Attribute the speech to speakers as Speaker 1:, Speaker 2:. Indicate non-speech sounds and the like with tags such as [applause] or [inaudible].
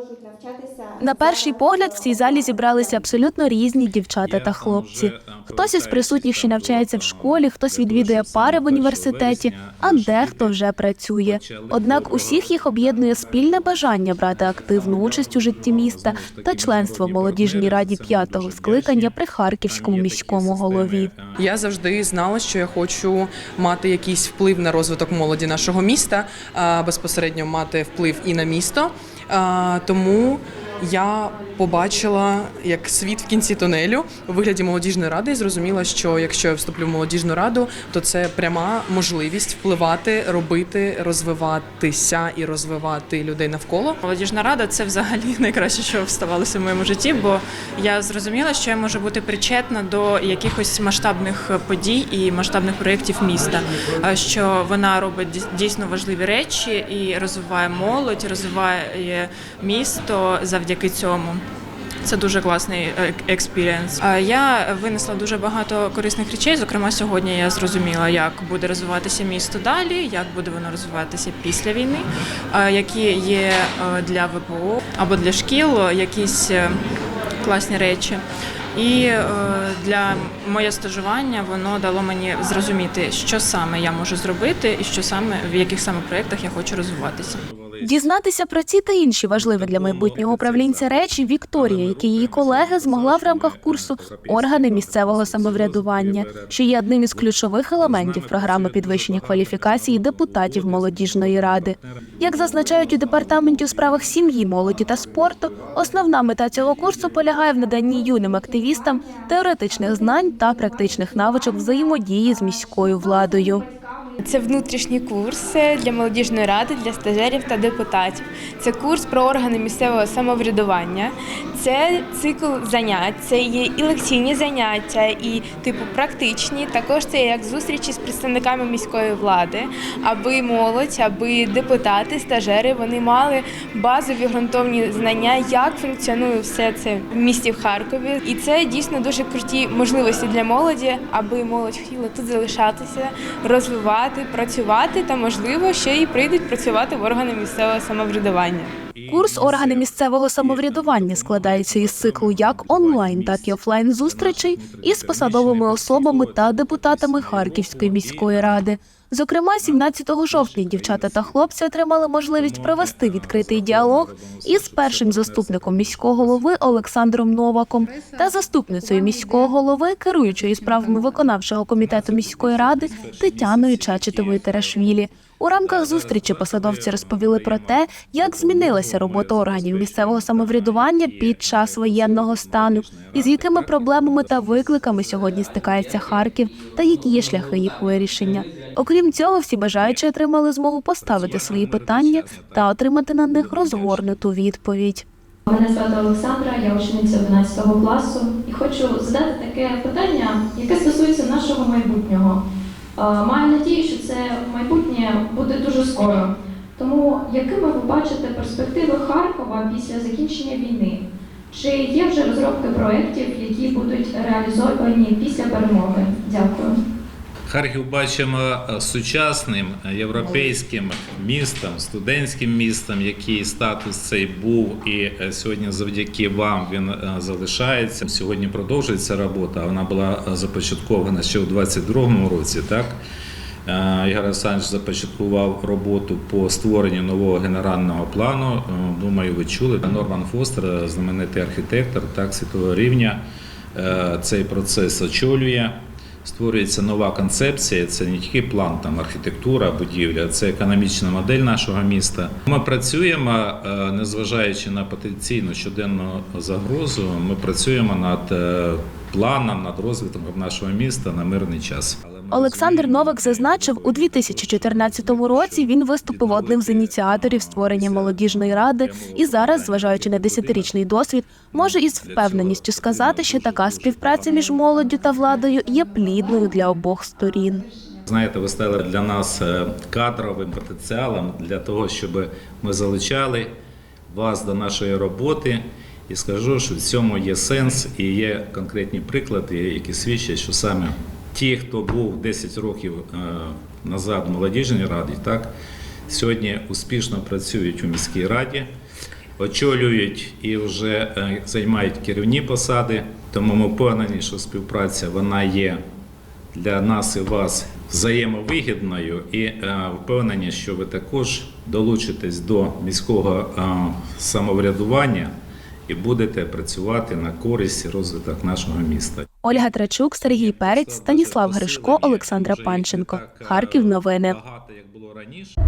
Speaker 1: можуть навчатися
Speaker 2: На перший погляд в цій залі зібралися абсолютно різні дівчата та хлопці. Хтось із присутніх ще навчається в школі, хтось відвідує пари в університеті, а дехто вже працює. Однак усіх їх об'єднує спільне бажання брати активну участь у житті міста та членство в молодіжній раді п'ятого скликання при харківському міському голові.
Speaker 3: Я завжди знала, що я хочу мати якийсь вплив на розвиток молоді нашого міста, а, безпосередньо мати вплив і на місто. Тому я побачила як світ в кінці тунелю у вигляді молодіжної ради і зрозуміла, що якщо я вступлю в молодіжну раду, то це пряма можливість впливати, робити, розвиватися і розвивати людей навколо.
Speaker 4: Молодіжна рада це взагалі [laughs] найкраще, що вставалося в моєму житті, бо я зрозуміла, що я можу бути причетна до якихось масштабних подій і масштабних проєктів міста. Що вона робить дій- дійсно важливі речі і розвиває молодь, розвиває місто завдяки цьому. Це дуже класний е, експірієнс. Я винесла дуже багато корисних речей. Зокрема, сьогодні я зрозуміла, як буде розвиватися місто далі, як буде воно розвиватися після війни, які є е, для ВПО або для шкіл якісь е, класні речі. І для моє стажування воно дало мені зрозуміти, що саме я можу зробити, і що саме в яких саме проєктах я хочу розвиватися.
Speaker 2: Дізнатися про ці та інші важливі для майбутнього управлінця речі Вікторія, як і її колеги, змогла в рамках курсу органи місцевого самоврядування, що є одним із ключових елементів програми підвищення кваліфікації депутатів молодіжної ради. Як зазначають у департаменті у справах сім'ї, молоді та спорту, основна мета цього курсу полягає в наданні юним активістам теоретичних знань та практичних навичок взаємодії з міською владою.
Speaker 5: Це внутрішній курс для молодіжної ради, для стажерів та депутатів. Це курс про органи місцевого самоврядування. Це цикл занять, це є і лекційні заняття, і типу практичні. Також це як зустрічі з представниками міської влади, аби молодь, аби депутати, стажери вони мали базові ґрунтовні знання, як функціонує все це в місті в Харкові. І це дійсно дуже круті можливості для молоді, аби молодь хотіла тут залишатися, розвивати, працювати та можливо ще й прийдуть працювати в органи місцевого самоврядування.
Speaker 2: Курс органи місцевого самоврядування складається із циклу як онлайн, так і офлайн зустрічей із посадовими особами та депутатами Харківської міської ради. Зокрема, 17 жовтня дівчата та хлопці отримали можливість провести відкритий діалог із першим заступником міського голови Олександром Новаком та заступницею міського голови, керуючою справами виконавчого комітету міської ради Тетяною Чачетовою Терашвілі. У рамках зустрічі посадовці розповіли про те, як змінилася робота органів місцевого самоврядування під час воєнного стану, і з якими проблемами та викликами сьогодні стикається Харків, та які є шляхи їх вирішення. Окрім цього, всі бажаючі отримали змогу поставити свої питання та отримати на них розгорнуту відповідь.
Speaker 6: Мене звати Олександра, я учениця 11 класу і хочу задати таке питання, яке стосується нашого майбутнього. Маю надію, що це майбутнє буде дуже скоро. Тому якими ви бачите перспективи Харкова після закінчення війни? Чи є вже розробки проєктів, які будуть реалізовані після перемоги? Дякую.
Speaker 7: Харків бачимо е, сучасним е, європейським містом, студентським містом, який статус цей був, і е, сьогодні, завдяки вам, він залишається. Сьогодні продовжується робота. Вона була започаткована ще у 2022 році. Так Ігор Олександрович започаткував роботу по створенню нового генерального плану. Думаю, ви чули. Норман Фостер, знаменитий архітектор так, світового рівня, цей процес очолює. Створюється нова концепція. Це не тільки план там архітектура, будівля, це економічна модель нашого міста. Ми працюємо, е, незважаючи на потенційну щоденну загрозу. Ми працюємо над е, планом, над розвитком нашого міста на мирний час.
Speaker 2: Олександр Новак зазначив, у 2014 році він виступив одним з ініціаторів створення молодіжної ради, і зараз, зважаючи на десятирічний досвід, може із впевненістю сказати, що така співпраця між молоддю та владою є плідною для обох сторін.
Speaker 7: Знаєте, ви стали для нас е, кадровим потенціалом для того, щоб ми залучали вас до нашої роботи. І скажу, що в цьому є сенс і є конкретні приклади, які свідчать, що саме ті, хто був 10 років е, назад в молодіжній раді, так сьогодні успішно працюють у міській раді. очолюють і вже е, займають керівні посади. Тому ми впевнені, що співпраця вона є для нас і вас взаємовигідною, і е, впевнені, що ви також долучитесь до міського самоврядування і будете працювати на користь розвиток нашого міста.
Speaker 2: Ольга Трачук, Сергій Перець, Станіслав Гришко, Олександра Панченко. Харків. Новини.
Speaker 7: Багато як було раніше.